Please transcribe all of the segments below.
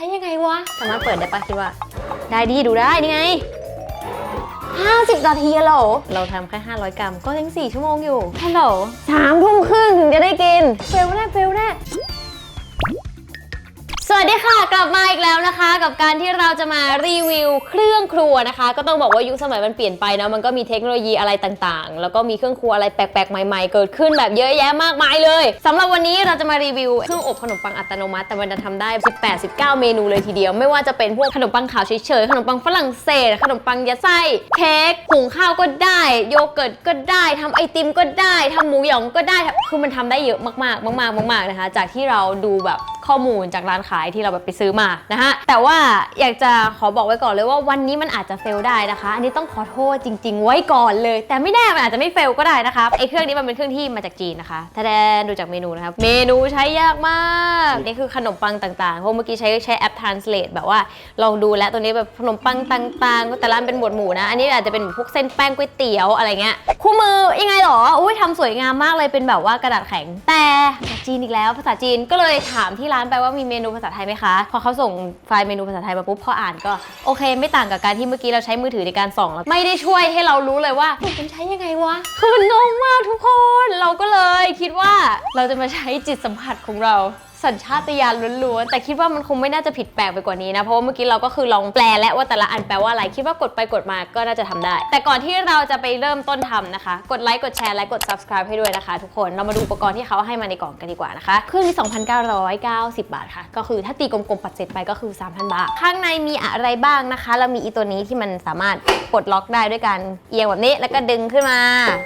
ช้ยังไงวะ สามารถเปิดได้ปะคิดว่า ได้ดีดูได้นี่ไง 50นาทีอะเหรอเราทำแค่ 500 กรัมก็ยัง4ชั่วโมงอยู่ฮัลโหลสามทุ่มครึ่งถึงจะได้กินเฟลแน่เฟลแน่ สวัสดีค่ะ กลับมาอีกแล้วนะคะ กับการที่เราจะมารีวิวเครื่องครัวนะคะ ก็ต้องบอกว่ายุคสมัยมันเปลี่ยนไปนะมันก็มีเทคโนโลยีอะไรต่างๆ แล้วก็มีเครื่องครัวอะไรแปลกๆ ใหม่ๆ เกิดขึ้นแบบเยอะแยะมากมายเลยสำหรับวันนี้เราจะมารีวิวเครื่องอบขนมปังอัตโนมัติ แต่มันจะทำได้ 18-19 เมนูเลยทีเดียว ไม่ว่าจะเป็นพวกขนมปังขาวเฉยๆขนมปังฝรั่งเศส ขนมปังยัดไส้เค้กหุงข้าวก็ได้ โยเกิร์ตก็ได้ทำไอติมก็ได้ทำหมูหยองก็ได้คือมันทำได้เยอะมากๆ มากๆมากๆนะคะ จากที่เราดูแบบ ข้อมูลจากร้านขายที่เราแบบไปซื้อมานะฮะแต่ว่าอยากจะขอบอกไว้ก่อนเลยว่าวันนี้มันอาจจะเฟลได้นะคะ อันนี้ต้องขอโทษจริง ๆ ไว้ก่อนเลย แต่ไม่แน่มันอาจจะไม่เฟลก็ได้นะคะไอเครื่องนี้มันเป็นเครื่องที่มาจากจีนนะคะถ้าแดนดูจากเมนูนะครับเมนูใช้ยากมากนี่คือขนมปังต่างๆเพราะเมื่อกี้ใช้ใช้แอป translate แบบว่าลองดูแล้วตัวนี้แบบขนมปังต่างๆแต่ละอันเป็นหมวดหมู่นะ อันนี้อาจจะเป็นพวกเส้นแป้งก๋วยเตี๋ยวอะไรเงี้ยคู่มือยังไงหรออุ้ยทำสวยงามมากเลยเป็นแบบว่ากระดาษแข็งแต่จีนอีกแล้วภาษาจีนก็เลยถามที่ร้านไปว่ามีเมนูภาษาไทยไหมคะ พอเขาส่งไฟล์เมนูภาษาไทยมาปุ๊บพออ่านก็โอเค ไม่ต่างกับการที่เมื่อกี้เราใช้มือถือในการส่องแล้วไม่ได้ช่วยให้เรารู้เลยว่ามันใช้ยังไงวะคือมันงงมากทุกคน เราก็เลยคิดว่าเราจะมาใช้จิตสัมผัสของเรา สัญชาตญาณล้วนๆ แต่คิดว่ามันคงไม่น่าจะผิดแปลกไปกว่านี้นะ เพราะว่าเมื่อกี้เราก็คือลองแปลและว่าแต่ละอันแปลว่าอะไร คิดว่ากดไปกดมาก็น่าจะทำได้ แต่ก่อนที่เราจะไปเริ่มต้นทำนะคะ กดไลค์กดแชร์และกด subscribe ให้ด้วยนะคะ ทุกคน เรามาดูอุปกรณ์ที่เขาให้มาในกล่องกันดีกว่านะคะเครื่องนี้2,990 บาทค่ะ ก็คือถ้าตีกลมๆปัดเสร็จไปก็คือ 3,000 บาท ข้างในมีอะไรบ้างนะคะ เรามีอีตัวนี้ที่มันสามารถปลดล็อกได้ด้วยการเอียงแบบนี้แล้วก็ดึงขึ้นมา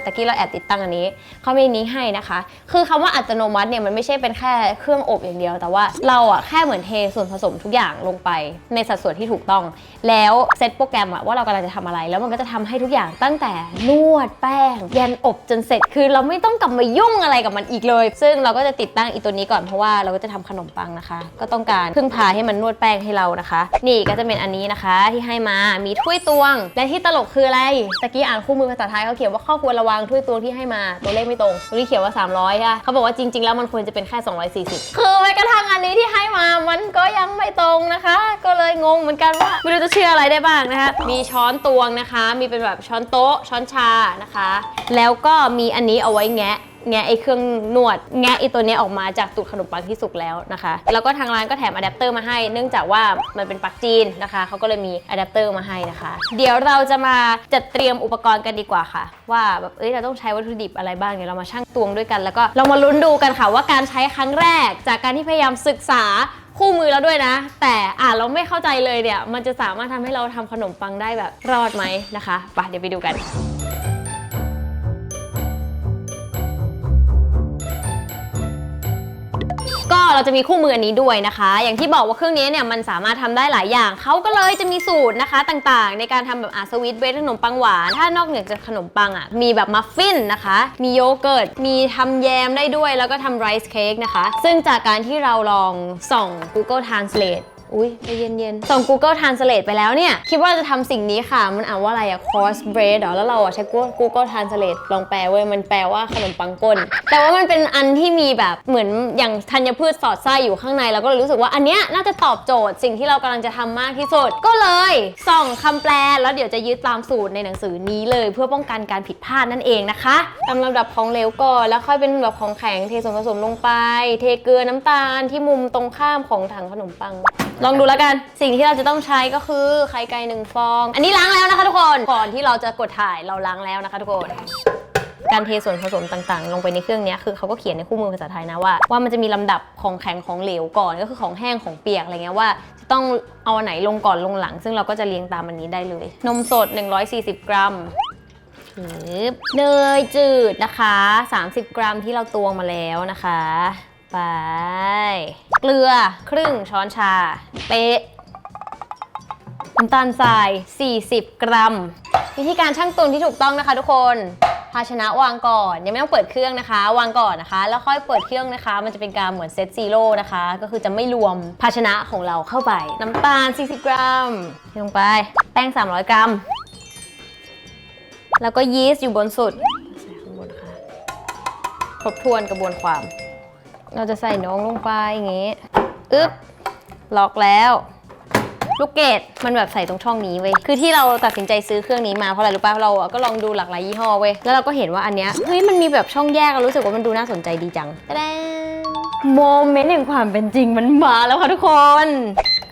ตะกี้เราแอบติดตั้งอันนี้เขามีนี้ให้นะคะ คือคำว่าอัตโนมัติเนี่ยมันไม่ใช่เป็นแค่เครื่องอบอย่างเดียว แต่ว่าเราอะแค่เหมือนเทส่วนผสมทุกอย่างลงไปในสัดส่วนที่ถูกต้อง แล้วเซตโปรแกรมอะว่าเรากำลังจะทำอะไร แล้วมันก็จะทำให้ทุกอย่างตั้งแต่นวดแป้ง ยันอบจนเสร็จคือเราไม่ต้องกลับมายุ่งอะไรกับมันอีกเลย ซึ่งเราก็จะติดตั้งอีตัวนี้ก่อนเพราะว่าเราก็จะทำขนมปังนะคะ ก็ต้องการพึ่งพาให้มันนวดแป้งให้เรานะคะ นี่ก็จะเป็นอันนี้นะคะที่ให้มามีถ้วยตวง และที่ตลกคืออะไรตะกี้อ่านคู่มือภาษาไทยเขาเขียนว่าข้อควรระวังถ้วยตวงที่ให้มาตัวเลขไม่ตรงตรงนี้เขียนว่า 300ค่ะเขาบอกว่าจริง ๆ แล้วมันควรจะเป็นแค่ 240คือแม้กระทั่งอันนี้ที่ให้มามันก็ยังไม่ตรงนะคะ ก็เลยงงเหมือนกันว่าไม่รู้จะเชื่ออะไรได้บ้างนะคะ มีช้อนตวงนะคะ มีเป็นแบบช้อนโต๊ะ ช้อนชานะคะ แล้วก็มีอันนี้เอาไว้แงะ แงะไอ้เครื่องนวด แงะไอ้ตัวนี้ออกมาจากตูดขนมปังที่สุกแล้วนะคะ แล้วก็ทางร้านก็แถมอะแดปเตอร์มาให้ เนื่องจากว่ามันเป็นปลั๊กจีนนะคะเขาก็เลยมีอะแดปเตอร์มาให้นะคะ เดี๋ยวเราจะมาจัดเตรียมอุปกรณ์กันดีกว่าค่ะ ว่าแบบเอ้ยเราต้องใช้วัตถุดิบอะไรบ้างเดี๋ยวเรามาชั่งตวงด้วยกัน แล้วก็เรามาลุ้นดูกันค่ะว่าการใช้ครั้งแรก จากการที่พยายามศึกษาคู่มือแล้วด้วยนะ แต่อ่าเราไม่เข้าใจเลยเนี่ย มันจะสามารถทำให้เราทำขนมปังได้แบบรอดไหมนะคะไปเดี๋ยวไปดูกัน ก็เราจะมีคู่มืออันนี้ด้วยนะคะ อย่างที่บอกว่าเครื่องนี้เนี่ยมันสามารถทำได้หลายอย่าง เขาก็เลยจะมีสูตรนะคะต่างๆ ในการทำแบบอาสวิตเบรขนมปังหวาน ถ้านอกเหนือจากขนมปังอะ มีแบบมัฟฟินนะคะ มีโยเกิร์ต มีทำแยมได้ด้วย แล้วก็ทำไรซ์เค้กนะคะ ซึ่งจากการที่เราลองส่อง Google Translate อุ้ยใจเย็นๆ ส่ง Google Translate ไปแล้วเนี่ย คิดว่าจะทำสิ่งนี้ค่ะ มันอ่านว่าอะไรอะ cross bread หรอ แล้วเราอะใช้ Google Translate ลองแปลเว้ย มันแปลว่าขนมปังก้น แต่ว่ามันเป็นอันที่มีแบบเหมือนอย่างธัญพืชสอดไส้อยู่ข้างในแล้วก็เลยรู้สึกว่าอันเนี้ยน่าจะตอบโจทย์สิ่งที่เรากำลังจะทำมากที่สุด ก็เลยส่องคำแปล แล้วเดี๋ยวจะยึดตามสูตรในหนังสือนี้เลย เพื่อป้องกันการผิดพลาดนั่นเองนะคะตามลำดับของเหลวก่อน แล้วค่อยเป็นแบบของแข็ง เทส่วนผสมลงไป เทเกลือน้ำตาลที่มุมตรงข้ามของถังขนมปังลองดูแล้วกัน สิ่งที่เราจะต้องใช้ก็คือไข่ไก่หนึ่งฟอง อันนี้ล้างแล้วนะคะทุกคน ก่อนที่เราจะกดถ่ายเราล้างแล้วนะคะทุกคน การเทส่วนผสมต่างๆ ลงไปในเครื่องนี้คือเขาก็เขียนในคู่มือภาษาไทยนะว่า ว่ามันจะมีลำดับของแข็งของเหลวก่อนก็คือของแห้งของเปียกอะไรเงี้ยว่าจะต้องเอาอันไหนลงก่อนลงหลัง ซึ่งเราก็จะเรียงตามอันนี้ได้เลย นมสด 140 กรัมปึ๊บเนยจืดนะคะ 30 กรัมที่เราตวงมาแล้วนะคะ ไป เกลือครึ่งช้อนชา เป๊ะน้ำตาลทราย 40 กรัม วิธีการชั่งตวงที่ถูกต้องนะคะทุกคนภาชนะวางก่อน ยังไม่ต้องเปิดเครื่องนะคะ วางก่อนนะคะ แล้วค่อยเปิดเครื่องนะคะ มันจะเป็นการเหมือนเซตซีโร่นะคะ ก็คือจะไม่รวมภาชนะของเราเข้าไป น้ำตาล 40 กรัมเทลงไป แป้ง 300 กรัม แล้วก็ยีสต์อยู่บนสุดข้างบนค่ะครบถ้วนกระบวนความ เราจะใส่น้องลงไปอย่างงี้อึ๊บล็อกแล้ว ลูกเกดมันแบบใส่ตรงช่องนี้เว้ยคือที่เราตัดสินใจซื้อเครื่องนี้มาเพราะอะไรรู้ป่ะเราอะก็ลองดูหลากหลายยี่ห้อเว้ยแล้วเราก็เห็นว่าอันเนี้ยเฮ้ยมันมีแบบช่องแยกรารู้สึกว่ามันดูน่าสนใจดีจังตดงโมเมนต์แห่งความเป็นจริงมันมาแล้วค่ะทุกคน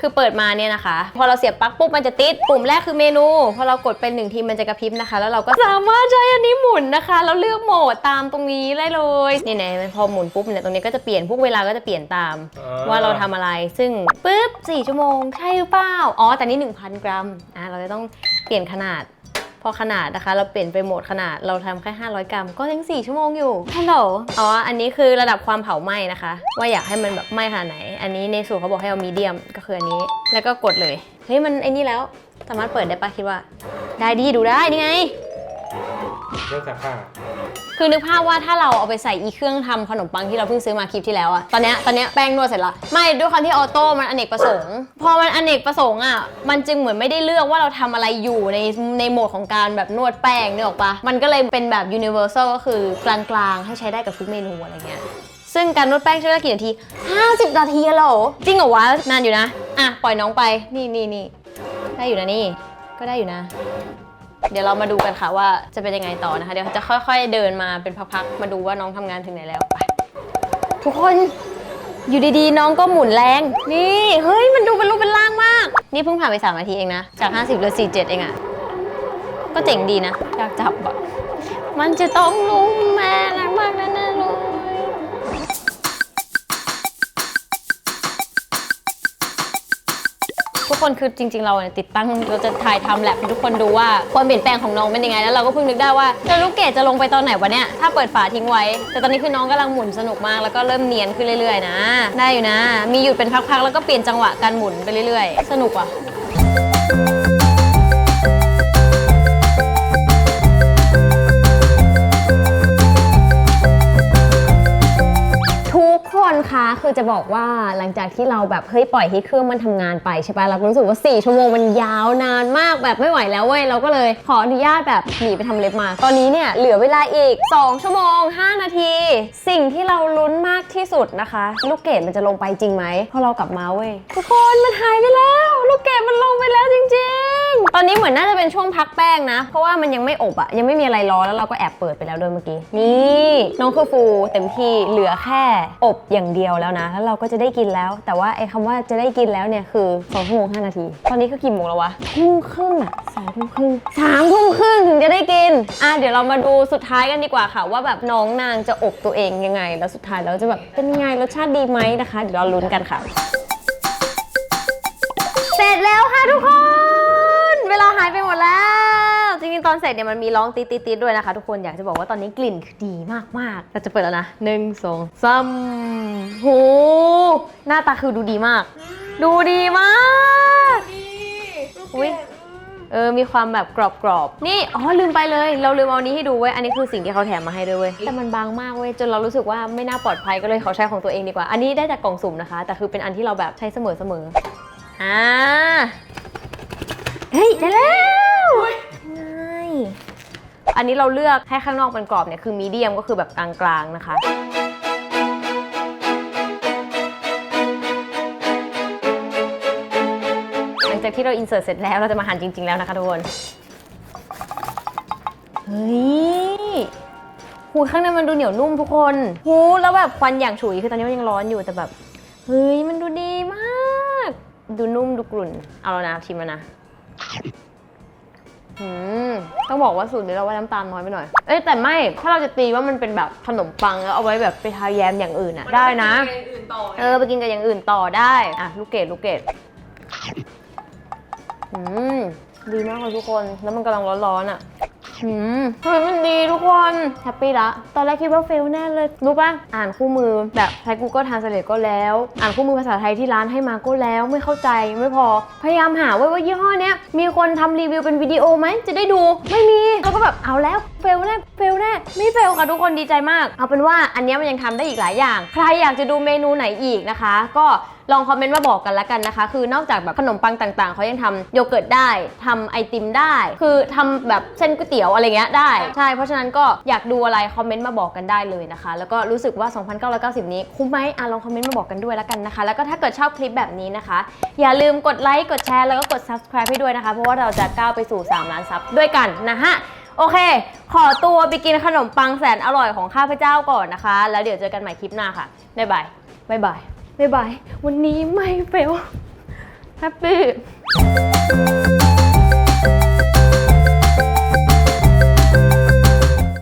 คือเปิดมาเนี่ยนะคะ พอเราเสียบปลั๊กปุ๊บมันจะติด ปุ่มแรกคือเมนู พอเรากดเป็นหนึ่งทีมันจะกระพริบนะคะ แล้วเราก็สามารถใช้อันนี้หมุนนะคะ แล้วเลือกโหมดตามตรงนี้ได้เลยนี่ไหนพอหมุนปุ๊บเนี่ยตรงนี้ก็จะเปลี่ยนพวกเวลาก็จะเปลี่ยนตาม อ่า ว่าเราทำอะไร ซึ่งปุ๊บ4ชั่วโมงใช่หรือเปล่า อ๋อแต่นี่ 1,000 กรัม อะเราจะต้องเปลี่ยนขนาด พอขนาดนะคะ เราเปลี่ยนไปโหมดขนาดเราทำแค่ 500 กรัม ก็ยัง 4 ชั่วโมงอยู่ฮัลโหลอ๋ออันนี้คือระดับความเผาไหม้นะคะ ว่าอยากให้มันแบบไหม้ขนาดไหน อันนี้ในสูตรเขาบอกให้เอามีเดียมก็คืออันนี้ แล้วก็กดเลยเฮ้ยมันไอ้นี่แล้วสามารถเปิดได้ปะคิดว่า ได้ดีดูได้นี่ไง เรื่องซักผ้า คือนึกภาพว่าถ้าเราเอาไปใส่อีเครื่องทำขนมปังที่เราเพิ่งซื้อมาคลิปที่แล้วอะตอนเนี้ยตอนเนี้ยแป้งนวดเสร็จละไม่ด้วยความที่ออโต้มันอเนกประสงค์ พอมันอเนกประสงค์อะมันจึงเหมือนไม่ได้เลือกว่าเราทำอะไรอยู่ในในโหมดของการแบบนวดแป้งเนี่ยหรอกปะมันก็เลยเป็นแบบ universal ก็คือกลางๆ ให้ใช้ได้กับทุกเมนูอะไรเงี้ย ซึ่งการนวดแป้งใช้เวลากี่นาที 50 นาทีอะเหรอจริงเหรอวะนานอยู่นะ อะ ปล่อยน้องไป นี่นี่นี่ได้อยู่นะนี่ ก็ได้อยู่นะ เดี๋ยวเรามาดูกันค่ะว่าจะเป็นยังไงต่อนะคะ เดี๋ยวจะค่อย ๆ เดินมาเป็นพักๆ มาดูว่าน้องทำงานถึงไหนแล้วไปทุกคนอยู่ดีๆ น้องก็หมุนแรง นี่เฮ้ยมันดูเป็นรูปเป็นร่างมาก นี่เพิ่งผ่านไป3นาทีเองนะ จาก 50เหลือ47 เองอะก็เจ๋งดีนะ อยากจับอะมันจะต้องลุ้มแม่รักมากแน่ ทุกคนคือจริง ๆ เราเนี่ยติดตั้งเราจะถ่ายทำแลบให้ทุกคนดูว่าความเปลี่ยนแปลงของน้องเป็นยังไง แล้วเราก็เพิ่งนึกได้ว่าแล้วลูกเกดจะลงไปตอนไหนวะเนี่ยถ้าเปิดฝาทิ้งไว้ แต่ตอนนี้คือน้องกำลังหมุนสนุกมากแล้วก็เริ่มเนียนขึ้นเรื่อยๆนะ ได้อยู่นะ มีหยุดเป็นพักๆแล้วก็เปลี่ยนจังหวะการหมุนไปเรื่อยๆ สนุกว่ะ คือจะบอกว่าหลังจากที่เราแบบเฮ้ยปล่อยให้เครื่องมันทำงานไปใช่ปะเราก็รู้สึกว่า 4 ชั่วโมงมันยาวนานมากแบบไม่ไหวแล้วเว้ยเราก็เลยขออนุญาตแบบหนีไปทำเล็บมา ตอนนี้เนี่ยเหลือเวลาอีก 2 ชั่วโมง 5 นาที สิ่งที่เราลุ้นมากที่สุดนะคะ ลูกเกดมันจะลงไปจริงไหมพอเรากลับมาเว้ยทุกคนมันหายไปแล้ว ลูกเกดมันลงไปแล้วจริง ๆ ตอนนี้เหมือนน่าจะเป็นช่วงพักแป้งนะ เพราะว่ามันยังไม่อบอะยังไม่มีอะไรร้อแล้วเราก็แอบเปิดไปแล้วด้วยเมื่อกี้นี่น้องคือฟูเต็มที่เหลือแค่อบอย่างเดียวแล้วนะ แล้วเราก็จะได้กินแล้ว แต่ว่าไอ้คำว่าจะได้กินแล้วเนี่ยคือ2ชั่วโมง5นาที ตอนนี้คือกี่โมงแล้ววะทุ่มครึ่งอะสองทุ่มครึ่งสามทุ่มครึ่งถึงจะได้กิน อะเดี๋ยวเรามาดูสุดท้ายกันดีกว่าค่ะ ว่าแบบน้องนางจะอบตัวเองยังไง แล้วสุดท้ายแล้วจะแบบเป็นยังไงรสชาติดีไหมนะคะ เดี๋ยวเราลุ้นกันค่ะ เสร็จแล้วค่ะทุกคน จริงๆตอนเสร็จเนี่ยมันมีร้องตีดๆๆด้วยนะคะ ทุกคนอยากจะบอกว่าตอนนี้กลิ่นคือดีมากๆเราจะเปิดแล้วนะหนึ่งสองสามโหหน้าตาคือดูดีมาก ดูดีมากอุ้ยเออ มีความแบบกรอบๆ นี่ อ๋อ ลืมไปเลย เราลืมเอาอันนี้ให้ดูเว้ย อันนี้คือสิ่งที่เขาแถมมาให้ด้วยเว้ย แต่มันบางมากเว้ย จนเรารู้สึกว่าไม่น่าปลอดภัยก็เลยขอใช้ของตัวเองดีกว่า อันนี้ได้จากกล่องสุ่มนะคะ แต่คือเป็นอันที่เราแบบใช้เสมอๆ อ่า เฮ้ย ได้แล้ว อันนี้เราเลือกให้ข้างนอกเป็นกรอบเนี่ยคือมีเดียมก็คือแบบกลางๆนะคะหลังจากที่เราอินเสิร์ตเสร็จแล้วเราจะมาหั่นจริง ๆแล้วนะคะทุกคนเฮ้ยหูข้างในมันดูเหนียวนุ่มทุกคนหูแล้วแบบควันอย่างฉุยคือตอนนี้มันยังร้อนอยู่แต่แบบเฮ้ยมันดูดีมาก ดูนุ่มดูกรุ่น เอาแล้วนะชิมแล้วนะ อืมต้องบอกว่าสูตรนี้เราว่าน้ำตาลน้อยไปหน่อย เอ้ยแต่ไม่ ถ้าเราจะตีว่ามันเป็นแบบขนมปังแล้วเอาไว้แบบไปทาแยมอย่างอื่นอะได้นะเออไปกินกับอย่างอื่นต่อได้ อะ ลูกเกดลูกเกดอืม ดีมากเลยทุกคน แล้วมันกำลังร้อนๆอะ อืมเฮ้ยมันดีทุกคนแฮปปี้ละ ตอนแรกคิดว่าเฟลแน่เลย รู้ป่ะ อ่านคู่มือแบบใช้ Google Translate ก็แล้ว อ่านคู่มือภาษาไทยที่ร้านให้มาก็แล้วไม่เข้าใจไม่พอ พยายามหาไว้ว่ายี่ห้อเนี้ยมีคนทำรีวิวเป็นวิดีโอไหมจะได้ดู ไม่มีแล้วก็แบบเอาแล้วเฟลแน่เฟลแน่ไม่เฟลค่ะทุกคนดีใจมาก เอาเป็นว่าอันเนี้ยมันยังทำได้อีกหลายอย่าง ใครอยากจะดูเมนูไหนอีกนะคะ ก็ ลองคอมเมนต์มาบอกกันละกันนะคะ คือนอกจากแบบขนมปังต่างๆเขายังทำโยเกิร์ตได้ทำไอติมได้ คือทำแบบเส้นก๋วยเตี๋ยวอะไรเงี้ยได้ใช่เพราะฉะนั้นก็อยากดูอะไรคอมเมนต์มาบอกกันได้เลยนะคะ แล้วก็รู้สึกว่า 2,990 นี้คุ้มไหมอะลองคอมเมนต์มาบอกกันด้วยละกันนะคะ แล้วก็ถ้าเกิดชอบคลิปแบบนี้นะคะ อย่าลืมกดไลค์กดแชร์แล้วก็กด subscribe ให้ด้วยนะคะ เพราะว่าเราจะก้าวไปสู่ 3 ล้านซับด้วยกันนะฮะ โอเค ขอตัวไปกินขนมปังแสนอร่อยของข้าพเจ้าก่อนนะคะ แล้วเดี๋ยวเจอกันใหม่คลิปหน้าค่ะ บ๊ายบาย บ๊ายบาย บ๊ายบาย วันนี้ไม่เฟลแฮปปี้